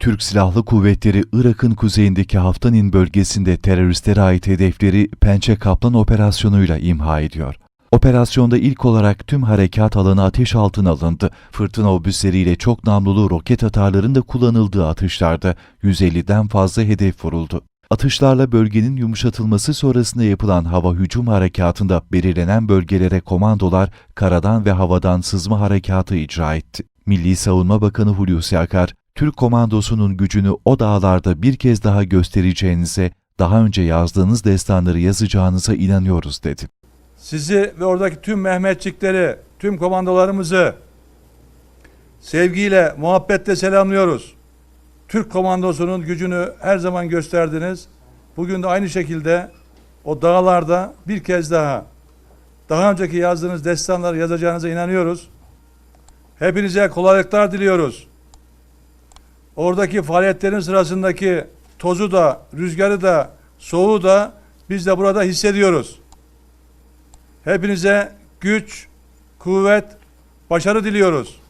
Türk Silahlı Kuvvetleri Irak'ın kuzeyindeki Haftanin bölgesinde teröristlere ait hedefleri Pençe Kaplan operasyonuyla imha ediyor. Operasyonda ilk olarak tüm harekat alanı ateş altına alındı. Fırtına obüsleriyle çok namlulu roket atarların da kullanıldığı atışlarda 150'den fazla hedef vuruldu. Atışlarla bölgenin yumuşatılması sonrasında yapılan hava hücum harekatında belirlenen bölgelere komandolar karadan ve havadan sızma harekatı icra etti. Milli Savunma Bakanı Hulusi Akar, Türk komandosunun gücünü o dağlarda bir kez daha göstereceğinize, daha önce yazdığınız destanları yazacağınıza inanıyoruz dedi. Sizi ve oradaki tüm Mehmetçikleri, tüm komandolarımızı sevgiyle, muhabbetle selamlıyoruz. Türk komandosunun gücünü her zaman gösterdiniz. Bugün de aynı şekilde o dağlarda bir kez daha daha önceki yazdığınız destanları yazacağınıza inanıyoruz. Hepinize kolaylıklar diliyoruz. Oradaki faaliyetlerin sırasındaki tozu da, rüzgarı da, soğuğu da biz de burada hissediyoruz. Hepinize güç, kuvvet, başarı diliyoruz.